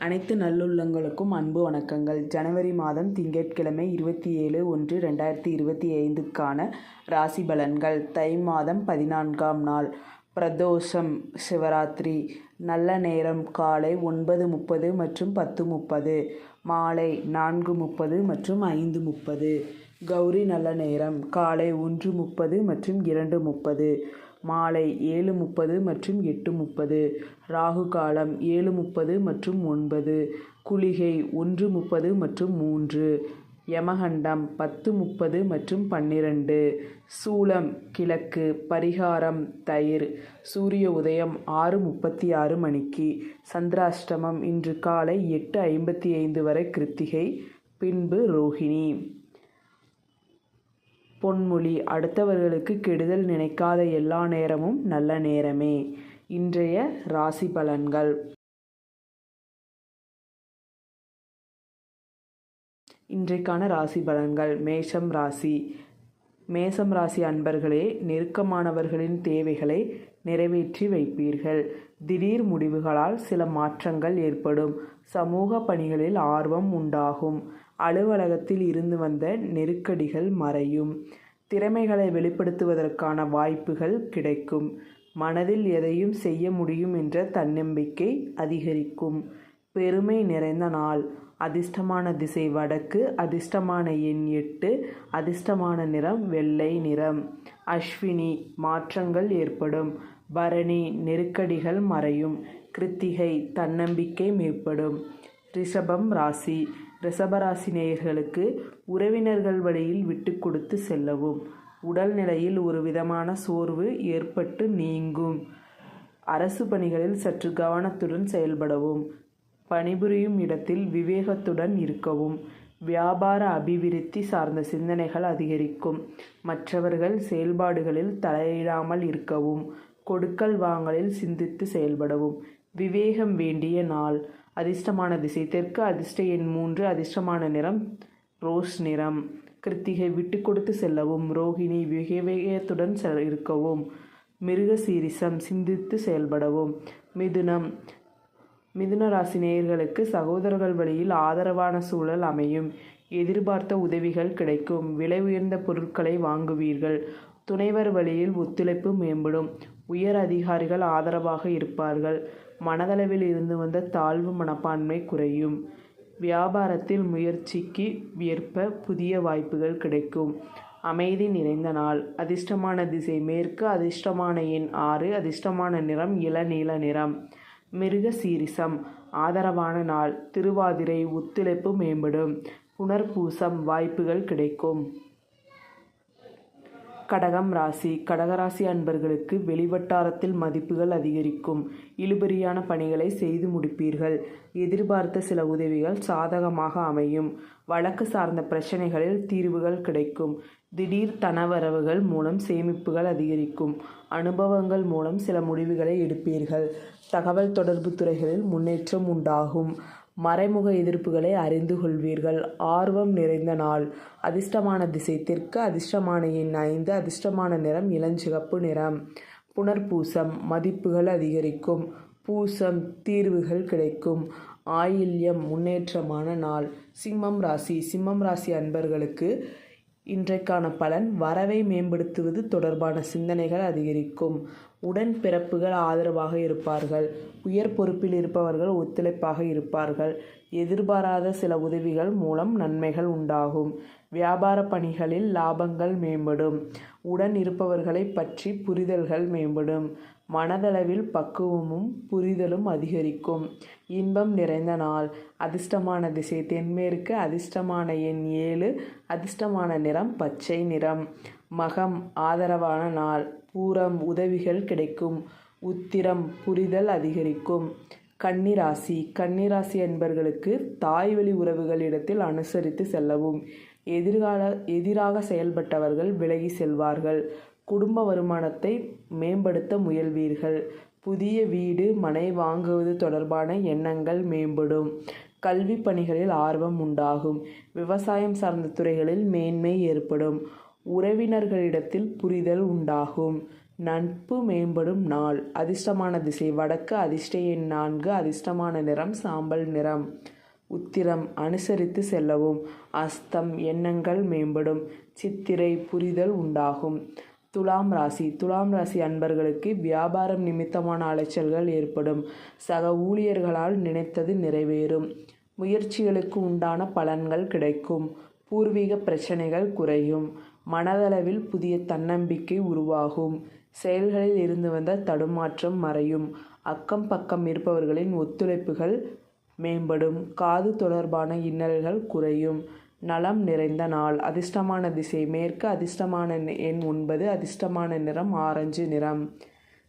அனைத்து நல்லுள்ளங்களுக்கும் அன்பு வணக்கங்கள். ஜனவரி மாதம் திங்கட்கிழமை இருபத்தி ஏழு ஒன்று ரெண்டாயிரத்தி இருபத்தி ஐந்துக்கான ராசி பலன்கள். தை மாதம் பதினான்காம் நாள். பிரதோஷம் சிவராத்திரி. நல்ல நேரம். காலை ஒன்பது முப்பது மற்றும் பத்து முப்பது. மாலை நான்கு முப்பது மற்றும் ஐந்து முப்பது. கௌரி நல்ல நேரம். காலை ஒன்று முப்பது மற்றும் இரண்டு முப்பது. மாலை ஏழு முப்பது மற்றும் எட்டு முப்பது. ராகு காலம் ஏழு முப்பது மற்றும் ஒன்பது. குளிகை ஒன்று முப்பது மற்றும் மூன்று. யமகண்டம் பத்து முப்பது மற்றும் பன்னிரண்டு. சூளம் கிழக்கு பரிகாரம் தயிர். சூரிய உதயம் ஆறு முப்பத்தி ஆறு மணிக்கு. சந்திராஷ்டமம் இன்று காலை எட்டு ஐம்பத்தி ஐந்து வரை கிருத்திகை. பின்பு ரோஹிணி. பொன்மொழி அடுத்தவர்களுக்கு கெடுதல் நினைக்காத எல்லா நேரமும் நல்ல நேரமே. இன்றைய ராசி பலன்கள். இன்றைக்கான ராசி பலன்கள். மேஷம் ராசி. மேசம் ராசி அன்பர்களே நெருக்கமானவர்களின் தேவைகளை நிறைவேற்றி வைப்பீர்கள். திடீர் முடிவுகளால் சில மாற்றங்கள் ஏற்படும். சமூக பணிகளில் ஆர்வம் உண்டாகும். அலுவலகத்தில் இருந்து வந்த நெருக்கடிகள் மறையும். திறமைகளை வெளிப்படுத்துவதற்கான வாய்ப்புகள் கிடைக்கும். மனதில் எதையும் செய்ய முடியும் என்ற தன்னம்பிக்கை அதிகரிக்கும். பெருமை நிறைந்த நாள். அதிர்ஷ்டமான திசை வடக்கு அதிர்ஷ்டமான எண் எட்டு அதிர்ஷ்டமான நிறம் வெள்ளை நிறம். அஸ்வினி மாற்றங்கள் ஏற்படும். பரணி நெருக்கடிகள் மறையும். கிருத்திகை தன்னம்பிக்கை மேம்படும். ரிஷபம் ராசி. ரிசபராசிநேயர்களுக்கு உறவினர்கள் வழியில் விட்டு கொடுத்து செல்லவும். உடல்நிலையில் ஒரு விதமான சோர்வு ஏற்பட்டு நீங்கும். அரசு பணிகளில் சற்று கவனத்துடன் செயல்படவும். பணிபுரியும் இடத்தில் விவேகத்துடன் இருக்கவும். வியாபார அபிவிருத்தி சார்ந்த சிந்தனைகள் அதிகரிக்கும். மற்றவர்கள் செயல்பாடுகளில் தலையிடாமல் இருக்கவும். கொடுக்கல் வாங்கலில் சிந்தித்து செயல்படவும். விவேகம் வேண்டிய நாள். அதிர்ஷ்டமான திசை தெற்கு அதிர்ஷ்ட எண் மூன்று அதிர்ஷ்டமான நிறம் ரோஸ் நிறம். கிருத்திகை விட்டு கொடுத்து செல்லவும் ரோகிணி விவேகத்துடன் செல் இருக்கவும் மிருக சீரிசம் சிந்தித்து செயல்படவும். மிதுனம் மிதுன ராசி நேயர்களுக்கு சகோதரர்கள் வழியில் ஆதரவான சூழல் அமையும். எதிர்பார்த்த உதவிகள் கிடைக்கும். விலை உயர்ந்த பொருட்களை வாங்குவீர்கள். துணைவர் வழியில் ஒத்துழைப்பு மேம்படும். உயர் அதிகாரிகள் ஆதரவாக இருப்பார்கள். மனதளவில் இருந்து வந்த தாழ்வு மனப்பான்மை குறையும். வியாபாரத்தில் முயற்சிக்கு ஏற்ப புதிய வாய்ப்புகள் கிடைக்கும். அமைதி நிறைந்த நாள். அதிர்ஷ்டமான திசை. மேற்கு அதிர்ஷ்டமான எண் ஆறு. அதிர்ஷ்டமான நிறம் இளநீல நிறம். மிருக சீரிசம். ஆதரவான நாள். திருவாதிரை ஒத்துழைப்பு மேம்படும். புனர்பூசம் வாய்ப்புகள் கிடைக்கும். கடகம் ராசி. கடகராசி அன்பர்களுக்கு வெளிவட்டாரத்தில் மதிப்புகள் அதிகரிக்கும். இழுபறியான பணிகளை செய்து முடிப்பீர்கள். எதிர்பார்த்த சில உதவிகள் சாதகமாக அமையும். வழக்கு சார்ந்த பிரச்சனைகளில் தீர்வுகள் கிடைக்கும். திடீர் தனவரவுகள் மூலம் சேமிப்புகள் அதிகரிக்கும். அனுபவங்கள் மூலம் சில முடிவுகளை எடுப்பீர்கள். தகவல் தொடர்பு துறைகளில் முன்னேற்றம் உண்டாகும். மறைமுக எதிர்ப்புகளை அறிந்து கொள்வீர்கள். ஆர்வம் நிறைந்த நாள். அதிர்ஷ்டமான திசை தெற்கு அதிர்ஷ்டமான எண் ஐந்து அதிர்ஷ்டமான நிறம் இளஞ்சிகப்பு நிறம். புனர்பூசம் மதிப்புகள் அதிகரிக்கும். பூசம் தீர்வுகள் கிடைக்கும். ஆயில்யம் முன்னேற்றமான நாள். சிம்மம் ராசி. சிம்மம் ராசி அன்பர்களுக்கு இன்றைக்கான பலன் வரவை மேம்படுத்துவது தொடர்பான சிந்தனைகள் அதிகரிக்கும். உடன் பிறப்புகள் ஆதரவாக இருப்பார்கள். உயர் பொறுப்பில் இருப்பவர்கள் ஒத்துழைப்பாக இருப்பார்கள். எதிர்பாராத சில உதவிகள் மூலம் நன்மைகள் உண்டாகும். வியாபார பணிகளில் லாபங்கள் மேம்படும். உடன் இருப்பவர்களை பற்றி புரிதல்கள் மேம்படும். மனதளவில் பக்குவமும் புரிதலும் அதிகரிக்கும். இன்பம் நிறைந்த நாள். அதிர்ஷ்டமான திசை. தென்மேற்கு அதிர்ஷ்டமான எண் ஏழு. அதிர்ஷ்டமான நிறம் பச்சை நிறம். மகம் ஆதரவான நாள். பூரம் உதவிகள் கிடைக்கும். உத்திரம் புரிதல் அதிகரிக்கும். கன்னிராசி. கன்னிராசி என்பர்களுக்கு தாய்வழி உறவுகளிடத்தில் அனுசரித்து செல்லவும். எதிர்கால எதிராக செயல்பட்டவர்கள் விலகி செல்வார்கள். குடும்ப வருமானத்தை மேம்படுத்த முயல்வீர்கள். புதிய வீடு மனை வாங்குவது தொடர்பான எண்ணங்கள் மேம்படும். கல்வி பணிகளில் ஆர்வம் உண்டாகும். விவசாயம் சார்ந்த துறைகளில் மேன்மை ஏற்படும். உறவினர்களிடத்தில் புரிதல் உண்டாகும். நட்பு மேம்படும் நாள். அதிர்ஷ்டமான திசை வடக்கு அதிர்ஷ்ட எண் நான்கு அதிர்ஷ்டமான நிறம் சாம்பல் நிறம். உத்திரம் அனுசரித்து செல்லவும். அஸ்தம் எண்ணங்கள் மேம்படும். சித்திரை புரிதல் உண்டாகும். துலாம் ராசி. துலாம் ராசி அன்பர்களுக்கு வியாபாரம் நிமித்தமான அலைச்சல்கள் ஏற்படும். சக ஊழியர்களால் நினைத்தது நிறைவேறும். முயற்சிகளுக்கு உண்டான பலன்கள் கிடைக்கும். பூர்வீக பிரச்சனைகள் குறையும். மனதளவில் புதிய தன்னம்பிக்கை உருவாகும். செயல்களில் இருந்து வந்த தடுமாற்றம் மறையும். அக்கம் பக்கம் இருப்பவர்களின் ஒத்துழைப்புகள் மேம்படும். காது தொடர்பான இன்னல்கள் குறையும். நலம் நிறைந்த நாள். அதிர்ஷ்டமான திசை மேற்கு அதிர்ஷ்டமான எண் ஒன்பது அதிர்ஷ்டமான நிறம் ஆரஞ்சு நிறம்.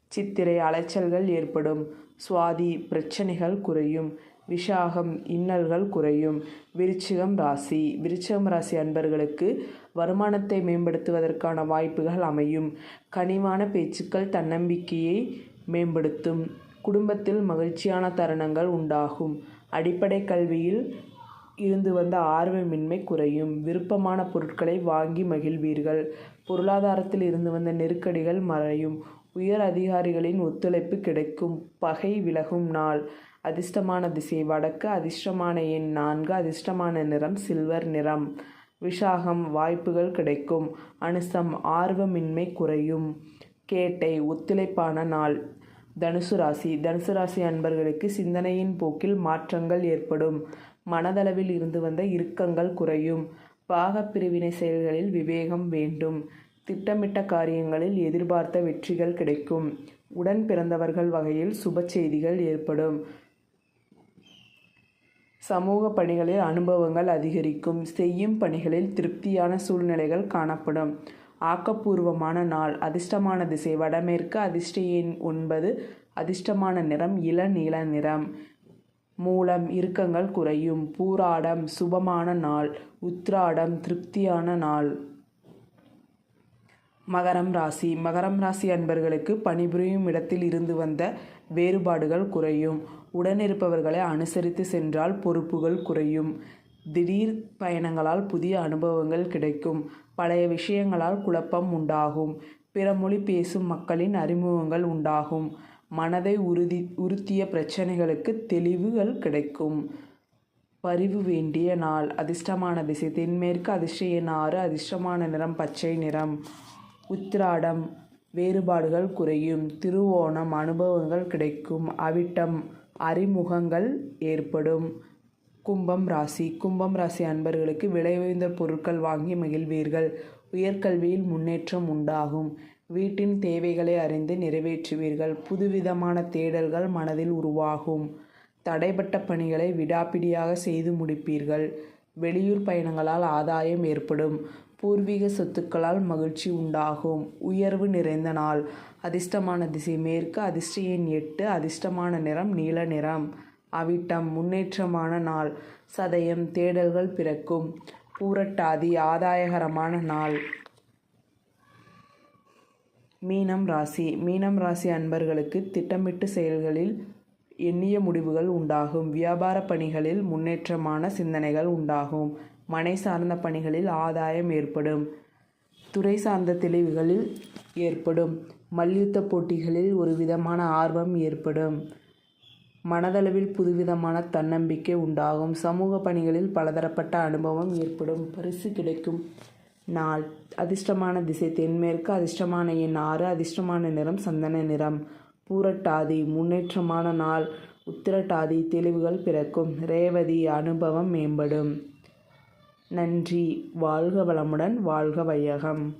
சித்திரை அலைச்சல்கள் ஏற்படும். சுவாதி பிரச்சனைகள் குறையும். விஷாகம் இன்னல்கள் குறையும். விருச்சிகம் ராசி. விருச்சிகம் ராசி அன்பர்களுக்கு வருமானத்தை மேம்படுத்துவதற்கான வாய்ப்புகள் அமையும். கனிவான பேச்சுக்கள் தன்னம்பிக்கையை மேம்படுத்தும். குடும்பத்தில் மகிழ்ச்சியான தருணங்கள் உண்டாகும். அடிப்படை கல்வியில் இருந்து வந்த ஆர்வமின்மை குறையும். விருப்பமான பொருட்களை வாங்கி மகிழ்வீர்கள். பொருளாதாரத்தில் இருந்து வந்த நெருக்கடிகள் மறையும். உயர் அதிகாரிகளின் ஒத்துழைப்பு கிடைக்கும். பகை விலகும் நாள். அதிர்ஷ்டமான திசை வடக்கு அதிர்ஷ்டமான எண் நான்கு அதிர்ஷ்டமான நிறம் சில்வர் நிறம். விஷாகம் வாய்ப்புகள் கிடைக்கும். அனுசம் ஆர்வமின்மை குறையும். கேட்டை ஒத்துழைப்பான நாள். தனுசு ராசி. தனுசு ராசி அன்பர்களுக்கு சிந்தனையின் போக்கில் மாற்றங்கள் ஏற்படும். மனதளவில் இருந்து வந்த இறுக்கங்கள் குறையும். பாகப்பிரிவினை செயல்களில் விவேகம் வேண்டும். திட்டமிட்ட காரியங்களில் எதிர்பார்த்த வெற்றிகள் கிடைக்கும். உடன் பிறந்தவர்கள் வகையில் சுப செய்திகள் ஏற்படும். சமூக பணிகளில் அனுபவங்கள் அதிகரிக்கும். செய்யும் பணிகளில் திருப்தியான சூழ்நிலைகள் காணப்படும். ஆக்கப்பூர்வமான நாள். அதிர்ஷ்டமான திசை. வடமேற்கு அதிர்ஷ்ட எண் ஒன்பது. அதிர்ஷ்டமான நிறம். இளநீல நிறம். மூலம் இறுக்கங்கள் குறையும். பூராடம் சுபமான நாள் உத்ராடம் திருப்தியான நாள். மகரம் ராசி. மகரம் ராசி அன்பர்களுக்கு பணிபுரியும் இடத்தில் இருந்து வந்த வேறுபாடுகள் குறையும். உடனிருப்பவர்களை அனுசரித்து சென்றால் பொறுப்புகள் குறையும். திடீர் பயணங்களால் புதிய அனுபவங்கள் கிடைக்கும். பழைய விஷயங்களால் குழப்பம் உண்டாகும். பிற மொழி பேசும் மக்களின் அறிமுகங்கள் உண்டாகும். மனதை உறுதி உறுத்திய பிரச்சனைகளுக்கு தெளிவுகள் கிடைக்கும். பரிவு வேண்டிய நாள். அதிர்ஷ்டமான திசை. தென்மேற்கு அதிர்ஷ்ட எண் ஆறு அதிர்ஷ்டமான நிறம் பச்சை நிறம். உத்திராடம். வேறுபாடுகள் குறையும். திருவோணம். அனுபவங்கள் கிடைக்கும். அவிட்டம். அறிமுகங்கள் ஏற்படும். கும்பம் ராசி. கும்பம் ராசி அன்பர்களுக்கு விலை உயர்ந்த பொருட்கள் வாங்கி மகிழ்வீர்கள். உயர்கல்வியில் முன்னேற்றம் உண்டாகும். வீட்டின் தேவைகளை அறிந்து நிறைவேற்றுவீர்கள். புதுவிதமான தேடல்கள் மனதில் உருவாகும். தடைப்பட்ட பணிகளை விடாப்பிடியாக செய்து முடிப்பீர்கள். வெளியூர் பயணங்களால் ஆதாயம் ஏற்படும். பூர்வீக சொத்துக்களால் மகிழ்ச்சி உண்டாகும். உயர்வு நிறைந்த நாள். அதிர்ஷ்டமான திசை மேற்கு அதிர்ஷ்ட எண் எட்டு அதிர்ஷ்டமான நிறம் நீல நிறம். அவிட்டம் முன்னேற்றமான நாள். சதயம் தேடல்கள் பிறக்கும். பூரட்டாதி ஆதாயகரமான நாள். மீனம் ராசி. மீனம் ராசி அன்பர்களுக்கு திட்டமிட்டு செயல்களில் எண்ணிய முடிவுகள் உண்டாகும். வியாபார பணிகளில் முன்னேற்றமான சிந்தனைகள் உண்டாகும். மனை சார்ந்த பணிகளில் ஆதாயம் ஏற்படும். துறை சார்ந்த தெளிவுகளில் ஏற்படும். மல்யுத்த போட்டிகளில் ஒரு விதமான ஆர்வம் ஏற்படும். மனதளவில் புதுவிதமான தன்னம்பிக்கை உண்டாகும். சமூக பணிகளில் பலதரப்பட்ட அனுபவம் ஏற்படும். பரிசு கிடைக்கும். நாள். அதிர்ஷ்டமான திசை தென்மேற்கு அதிர்ஷ்டமான எண் ஆறு அதிர்ஷ்டமான நிறம் சந்தன நிறம். பூரட்டாதி முன்னேற்றமான நாள். உத்திரட்டாதி தெளிவுகள் பிறக்கும். ரேவதி அனுபவம் மேம்படும். நன்றி. வாழ்க வளமுடன் வாழ்க வையகம்.